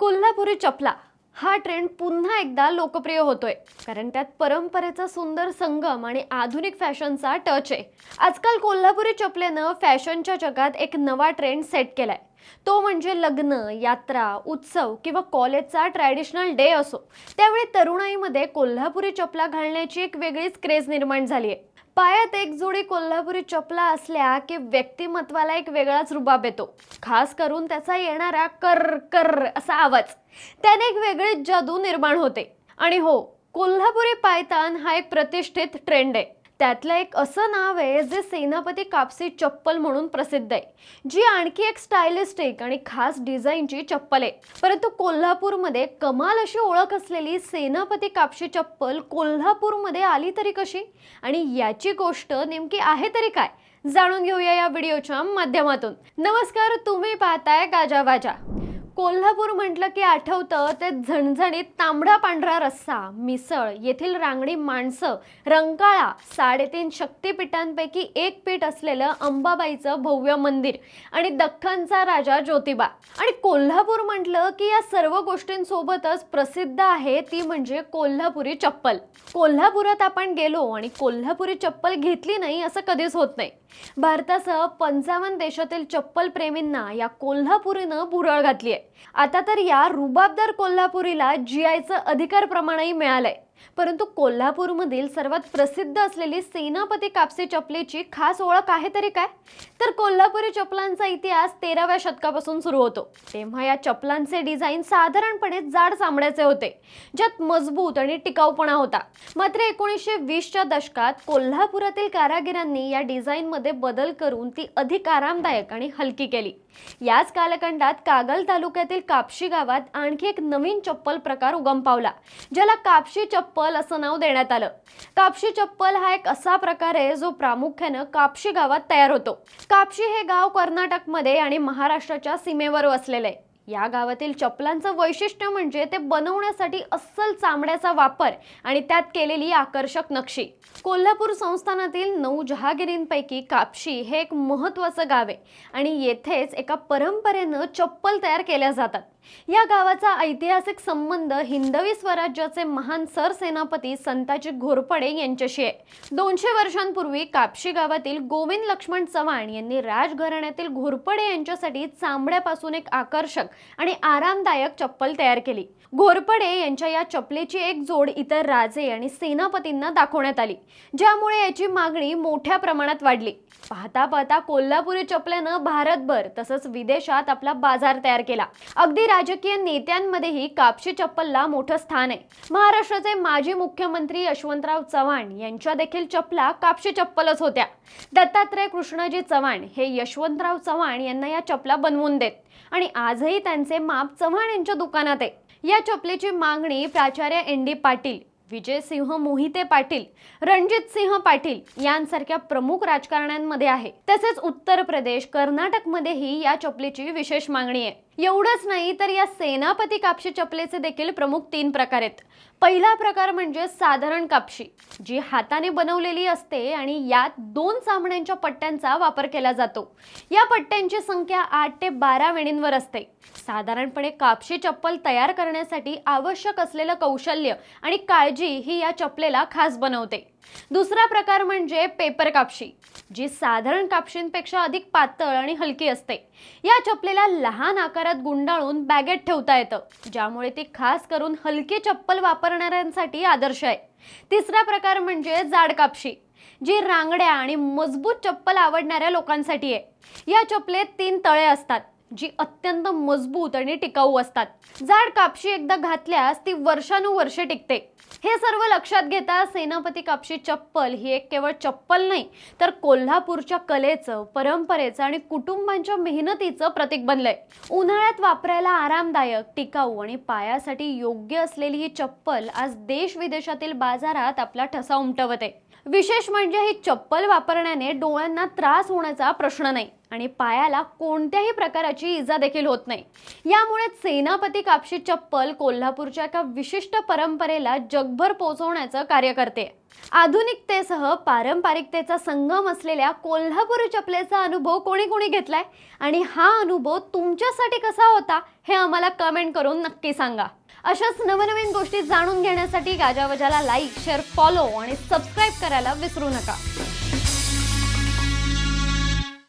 कोल्हापुरी चपला. हा ट्रेंड पुन्हा एकदा लोकप्रिय होतोय. कारण त्यात परंपरेचा सुंदर संगम आणि आधुनिक फॅशनचा टच आहे. आजकाल कोल्हापुरी चपलेनं फॅशनच्या जगात एक नवा ट्रेंड सेट केलाय. तो म्हणजे लग्न यात्रा उत्सव किंवा कॉलेजचा ट्रॅडिशनल डे असो. त्यावेळी तरुणाईमध्ये कोल्हापुरी चपला घालण्याची एक वेगळीच क्रेज निर्माण झाली आहे पायात एक जोडी कोल्हापुरी चपला असल्या की व्यक्तिमत्वाला एक वेगळाच रुबाब येतो. खास करून त्याचा येणारा कर कर असा आवाज. त्याने एक वेगळीच जादू निर्माण होते. आणि हो कोल्हापुरी पायतान हा एक प्रतिष्ठित ट्रेंड आहे. त्यातलं एक असं नाव आहे जे सेनापती कापसी चप्पल म्हणून प्रसिद्ध आहे जी आणखी एक स्टायलिस्टिक आणि खास डिझाईनची चप्पल आहे. परंतु कोल्हापूरमध्ये कमाल अशी ओळख असलेली सेनापती कापशी चप्पल कोल्हापूरमध्ये आली तरी कशी? आणि याची गोष्ट नेमकी आहे तरी काय? जाणून घेऊया या व्हिडिओच्या माध्यमातून. नमस्कार तुम्ही पाहताय गाजा बाजा कोल्हापूर म्हटलं की आठवतं ते झणझणीत तांबडा पांढरा रस्सा मिसळ येथील रांगडी माणसं रंकाळा साडेतीन शक्तिपीठांपैकी एक पीठ असलेलं अंबाबाईचं भव्य मंदिर आणि दख्खनचा राजा ज्योतिबा. आणि कोल्हापूर म्हटलं की या सर्व गोष्टींसोबतच प्रसिद्ध आहे ती म्हणजे कोल्हापुरी चप्पल. कोल्हापुरात आपण गेलो आणि कोल्हापुरी चप्पल घेतली नाही असं कधीच होत नाही. भारतासह पंचावन्न देशातील चप्पल प्रेमींना या कोल्हापुरीनं भुरळ घातली आहे आता तर या रुबाबदार कोल्हापुरीला जी आयचं अधिकार प्रमाणही मिळालंय. परंतु कोल्हापूरमधील सर्वात प्रसिद्ध असलेली सेनापती कापसे चपलेची खास ओळख आहे तरी काय? तर कोल्हापुरी चपलांचा इतिहास तेराव्या शतकापासून सुरू होतो. तेव्हा या चपलांचे डिझाईन साधारणपणे जाड चामड्याचे होते ज्यात मजबूत आणि टिकाऊपणा होता. मात्र एकोणीसशे वीसच्या दशकात कोल्हापुरातील कारागिरांनी या डिझाईनमध्ये बदल करून ती अधिक आरामदायक आणि हलकी केली. याच कालखंडात कागल तालुक्यातील कापशी गावात आणखी एक नवीन चप्पल प्रकार उगम पावला ज्याला कापशी चप्पल असं नाव देण्यात आलं. कापशी चप्पल हा एक असा प्रकार आहे जो प्रामुख्यानं कापशी गावात तयार होतो. कापशी हे गाव कर्नाटकमध्ये आणि महाराष्ट्राच्या सीमेवर वसलेलं आहे. या गावातील चपलांचं वैशिष्ट्य म्हणजे ते बनवण्यासाठी अस्सल चामड्याचा वापर आणि त्यात केलेली आकर्षक नक्षी. कोल्हापूर संस्थानातील नऊ जहागिरींपैकी कापशी हे एक महत्त्वाचं गाव आहे आणि येथेच एका परंपरेनं चप्पल तयार केल्या जातात. या गावाचा ऐतिहासिक संबंध हिंदवी स्वराज्याचे महान सरसेनापती संताजी घोरपडे यांच्याशी आहे. दोनशे वर्षांपूर्वी कापशी गावातील गोविंद लक्ष्मण चव्हाण यांनी राजघराण्यातील घोरपडे यांच्यासाठी चामड्यापासून एक आकर्षक आणि आरामदायक चप्पल तयार केली. घोरपडे यांच्या या चपलेची एक जोड इतर राजे आणि सेनापतींना दाखवण्यात आली ज्यामुळे याची मागणी मोठ्या प्रमाणात वाढली. पाहता पाहता कोल्हापुरी चपल्यानं भारतभर तसंच विदेशात आपला बाजार तयार केला. अगदी राजकीय नेत्यांमध्येही कापशी चप्पलला मोठं स्थान आहे. महाराष्ट्राचे माजी मुख्यमंत्री यशवंतराव चव्हाण यांच्या देखील चपला कापशी चप्पलच होत्या. दत्तात्रय कृष्णाजी चव्हाण हे यशवंतराव चव्हाण यांना या चपला बनवून देत. आणि आजही त्यांचे माप चव्हाण यांच्या दुकानात आहे. या चपलेची मागणी प्राचार्य एन डी पाटील विजयसिंह मोहिते पाटील रणजित सिंह पाटील यांसारख्या प्रमुख राजकारण्यांमध्ये आहे. तसेच उत्तर प्रदेश कर्नाटकमध्येही या चपलेची विशेष मागणी आहे. एवढंच नाही तर या सेनापती कापशी चपलेचे देखील प्रमुख तीन प्रकार आहेत. पहिला प्रकार म्हणजे साधारण कापशी जी हाताने बनवलेली असते आणि यात दोन चामड्यांच्या पट्ट्यांचा वापर केला जातो. या पट्ट्यांची संख्या आठ ते बारा वेणींवर असते. साधारणपणे कापशी चप्पल तयार करण्यासाठी आवश्यक असलेलं कौशल्य आणि काळजी ही या चपलेला खास बनवते. दुसरा प्रकार म्हणजे पेपर कापशी जी साधारण कापशींपेक्षा अधिक पातळ आणि हलकी असते. या चपलेला लहान आकारात गुंडाळून बॅगेत ठेवता येतं ज्यामुळे ती खास करून हलकी चप्पल वापरणाऱ्यांसाठी आदर्श आहे. तिसरा प्रकार म्हणजे जाड कापशी जी रांगड्या आणि मजबूत चप्पल आवडणाऱ्या लोकांसाठी आहे. या चपलेत तीन तळे असतात जी अत्यंत मजबूत आणि टिकाऊ असतात. जाड कापशी एकदा घातल्यास ती वर्षानुवर्षे टिकते. हे सर्व लक्षात घेता सेनापती कापशी चप्पल ही एक केवळ चप्पल नाही तर कोल्हापूरच्या कलेचं परंपरेचं आणि कुटुंबांच्या मेहनतीचं प्रतीक बनलंय. उन्हाळ्यात वापरायला आरामदायक टिकाऊ आणि पायासाठी योग्य असलेली ही चप्पल आज देश विदेशातील बाजारात आपला ठसा उमटवते. विशेष म्हणजे ही चप्पल वापरण्याने डोळ्यांना त्रास होण्याचा प्रश्न नाही. आणि पायाला कोणत्याही प्रकाराची इजा देखील होत नाही. यामुळे सेनापती कापशी चप्पल कोल्हापूरच्या एका विशिष्ट परंपरेला जगभर पोहोचवण्याचं कार्य करते. आधुनिकतेसह पारंपरिकतेचा संगम असलेल्या कोल्हापुरी चपलेचा अनुभव कोणी कोणी घेतलाय? आणि हा अनुभव तुमच्यासाठी कसा होता? हे आम्हाला कमेंट करून नक्की सांगा. अशाच नवनवीन गोष्टी जाणून घेण्यासाठी गाजावजाला लाईक शेअर फॉलो आणि सबस्क्राईब करायला विसरू नका.